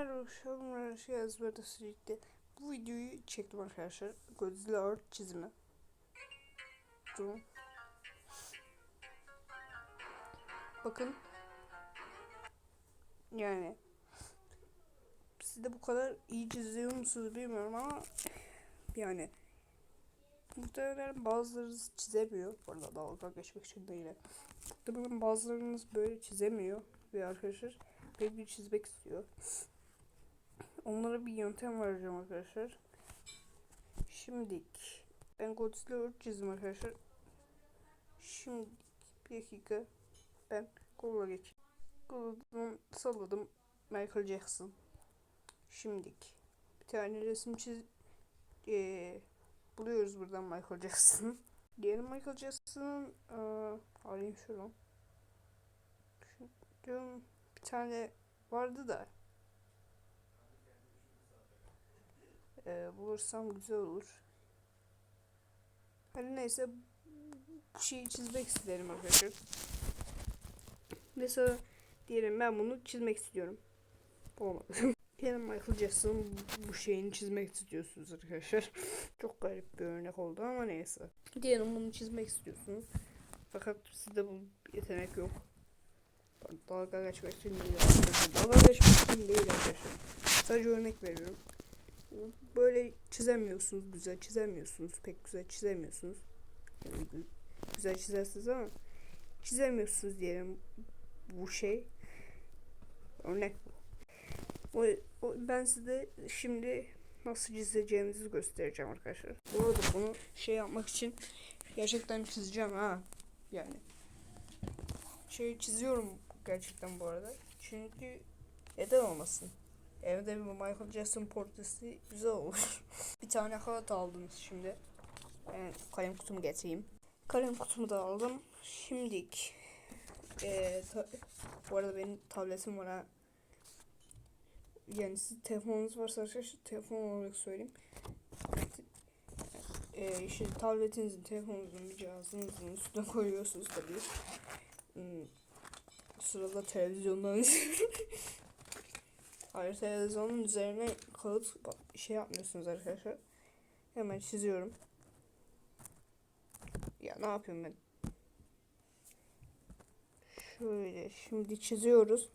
Merhaba akşamlar şey yazmada sürekli. Bu videoyu çektim arkadaşlar. Godzilla art çizimi. Durun. Bakın. Yani. Siz de bu kadar iyi çiziyor musunuz bilmiyorum ama yani muhtemelen bazılarınız çizemiyor. Bu arada dalga geçmek için değil. Muhtemelen bazılarınız böyle çizemiyor ve arkadaşlar belki çizmek istiyor. Onlara bir yöntem vereceğim arkadaşlar. Şimdilik ben Godzilla ört çizdim arkadaşlar. Şimdi bir dakika ben kolla geç. Kolunu salladım Michael Jackson. Şimdilik bir tane resim çiz ee, buluyoruz buradan Michael Jackson. Diyelim Michael Jackson'ın arayayım şuradan. Bir tane vardı da e, bulursam güzel olur. Hani neyse bu şeyi çizmek isterim arkadaşlar. Mesela diyelim ben bunu çizmek istiyorum. Olmadı. diyelim Michael Jackson bu şeyini çizmek istiyorsunuz arkadaşlar. Çok garip bir örnek oldu ama neyse. Diyelim bunu çizmek istiyorsunuz. Fakat sizde bu yetenek yok. Dalga geçmek için değil arkadaşlar. Dalga geçmek için değil arkadaşlar. Sadece örnek veriyorum böyle çizemiyorsunuz güzel çizemiyorsunuz pek güzel çizemiyorsunuz. Güzel çizersiniz ama çizemiyorsunuz diyelim bu şey. Örnek bu. O, o, ben size şimdi nasıl çizeceğimizi göstereceğim arkadaşlar. Bu arada bunu şey yapmak için gerçekten çizeceğim ha. Yani şey çiziyorum gerçekten bu arada. Çünkü neden olmasın Evde bir Michael Jackson portresi güzel olur. bir tane kağıt aldım şimdi. Ben kalem kutumu getireyim. Kalem kutumu da aldım. Şimdilik ee, bu arada benim tabletim var ha. Yani siz telefonunuz varsa arkadaşlar telefon olarak söyleyeyim. Ee, işte tabletinizin, telefonunuzun bir cihazınızın üstüne koyuyorsunuz tabii. Hmm, sırada televizyondan. Hayır televizyonun üzerine kağıt şey yapmıyorsunuz arkadaşlar. Hemen çiziyorum. Ya ne yapıyorum ben? Şöyle şimdi çiziyoruz.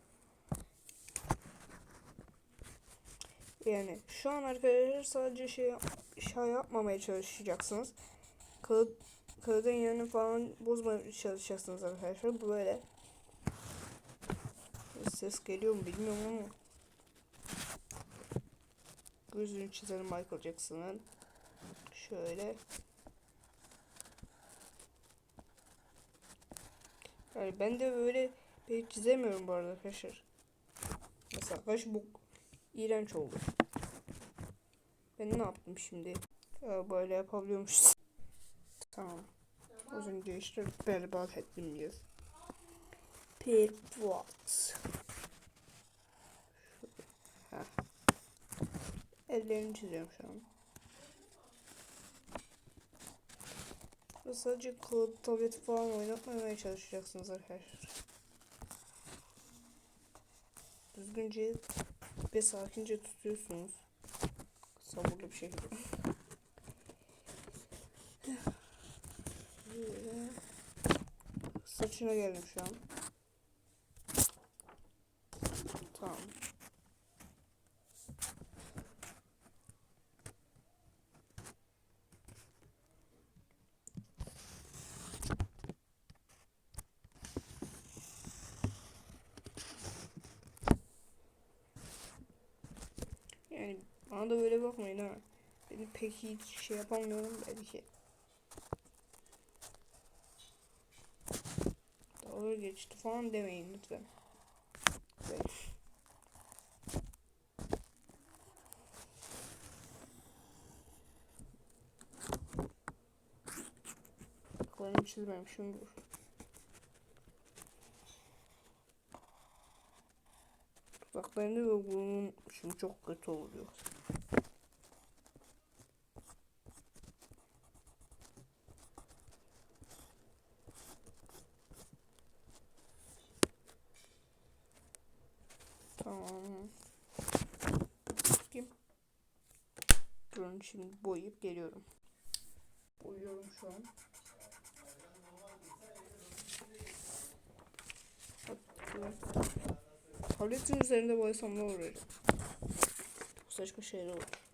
Yani şu an arkadaşlar sadece şey, şey yapmamaya çalışacaksınız. Kağıt, kağıdın yerini falan bozmaya çalışacaksınız arkadaşlar. Böyle. Ses geliyor mu bilmiyorum ama. Gözünü çizelim Michael Jackson'ın. Şöyle. Yani ben de böyle pek çizemiyorum bu arada arkadaşlar. Mesela kaş bu iğrenç oldu. Ben ne yaptım şimdi? Ya böyle yapabiliyormuşuz. Tamam. Az önce işte berbat ettim diyoruz. Berbat. Ellerini çiziyorum şu an. Ve sadece kod, tablet falan oynatmamaya çalışacaksınız arkadaşlar. Düzgünce ve sakince tutuyorsunuz. Sabırlı bir şekilde. Saçına geldim şu an. Tamam. Yani bana da böyle bakmayın ha. Ben pek hiç şey yapamıyorum belki. Dalga geçti falan demeyin lütfen. Böyle. Baklarını çizmemişim dur. Dudaklarını ve burnum şimdi çok kötü oluyor. Tamam. Tutayım. Durun şimdi boyayıp geliyorum. Boyuyorum şu an. Tabletin üzerinde boyasam ne olur öyle? Çok saçma şeyler olur.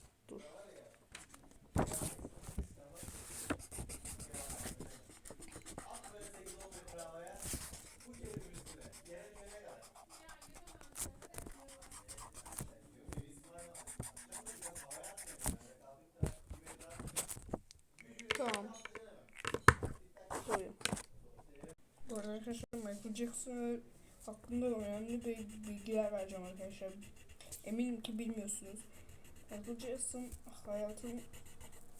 Jackson hakkında önemli bilgiler vereceğim arkadaşlar. Eminim ki bilmiyorsunuz. Michael Jackson hayatın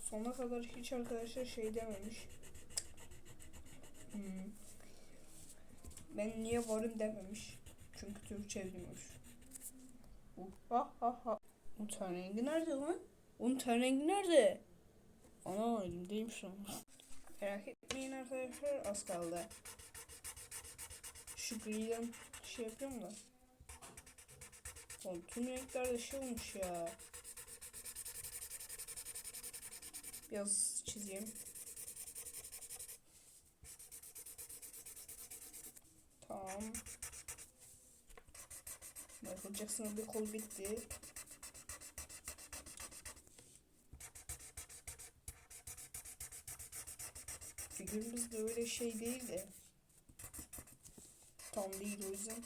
sonuna kadar hiç arkadaşlar şey dememiş. Hmm. Ben niye varım dememiş. Çünkü Türkçe bilmiyormuş. Uh, ha ha ha. Onun ten rengi nerede lan? Onun ten rengi nerede? Ana elimdeyim şu an. Merak etmeyin arkadaşlar az kaldı. Şu griden şey yapıyorum da. Oğlum tüm renkler de şey olmuş ya. Biraz çizeyim. Tamam. Michael Jackson'ın bir kol bitti. Figürümüz de öyle şey değil de. Tam değil o yüzden.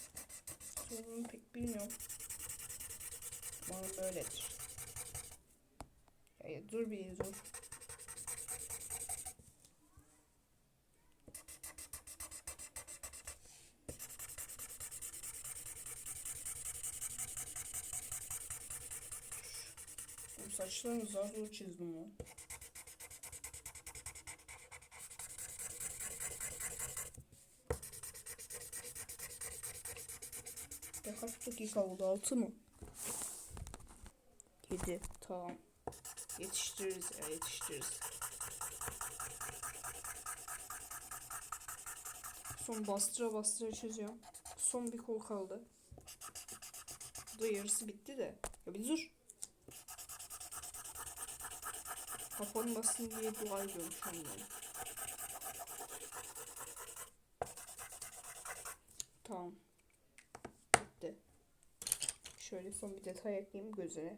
Sorunu pek bilmiyorum. Umarım böyledir. Ya, ya dur bir dur. Bu saçlarını zar zor çizdim lan. Kaç dakika oldu? 6 mı? 7. Tamam. Yetiştiririz ya yetiştiririz. Son bastıra bastıra çiziyorum. Son bir kol kaldı. Bu da yarısı bitti de. Ya bir dur. Kapanmasın diye dua ediyorum şu an. Tamam. Şöyle son bir detay ekleyeyim gözüne.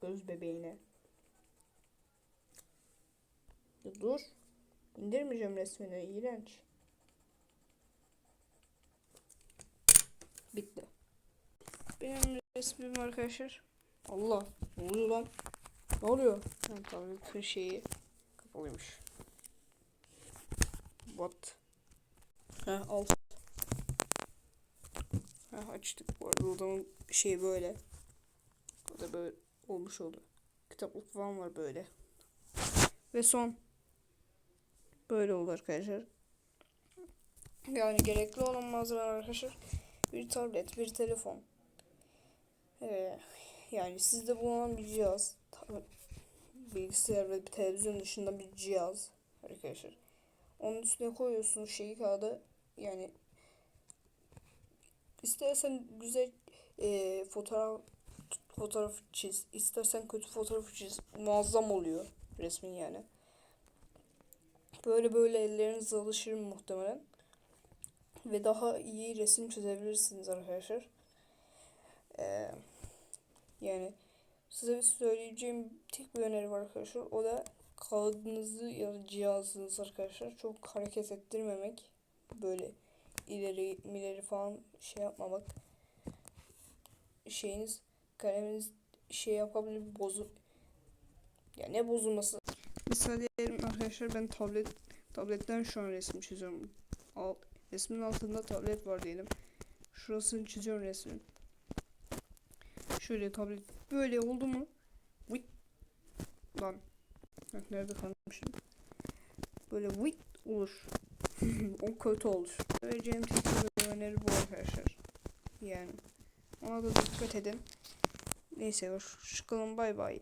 Göz bebeğine. Dur. İndirmeyeceğim resmini. iğrenç. Bitti. Benim resmim arkadaşlar. Allah. Ne oluyor lan? Ne oluyor? Ha, tamam kır şeyi kapalıymış. What? Ha alt. Ha açtık bu arada odamın şeyi böyle. O da böyle olmuş oldu. Kitaplık falan var böyle. Ve son. Böyle oldu arkadaşlar. Yani gerekli olan malzemeler arkadaşlar. Bir tablet, bir telefon. Ee, yani sizde bulunan bir cihaz. Bilgisayar ve bir televizyon dışında bir cihaz arkadaşlar. Onun üstüne koyuyorsunuz şeyi kağıdı. Yani istersen güzel e, fotoğraf fotoğraf çiz. istersen kötü fotoğraf çiz. Muazzam oluyor resmin yani. Böyle böyle elleriniz alışır muhtemelen. Ve daha iyi resim çizebilirsiniz arkadaşlar. Ee, yani size söyleyeceğim tek bir öneri var arkadaşlar. O da kağıdınızı ya da cihazınızı arkadaşlar çok hareket ettirmemek. Böyle ileri mileri falan şey yapmamak. Şeyiniz kaleminiz şey yapabilir bozu ya ne bozulması Mesela diyelim arkadaşlar ben tablet tabletten şu an resim çiziyorum. Al, resmin altında tablet var diyelim. Şurasını çiziyorum resmin. Şöyle tablet böyle oldu mu? Vıt. Lan. Nerede kalmışım? Böyle vıt olur. O kötü olur. Vereceğim tek bir öneri bu arkadaşlar. Yani ona da dikkat edin. Neyse hoşçakalın bay bay.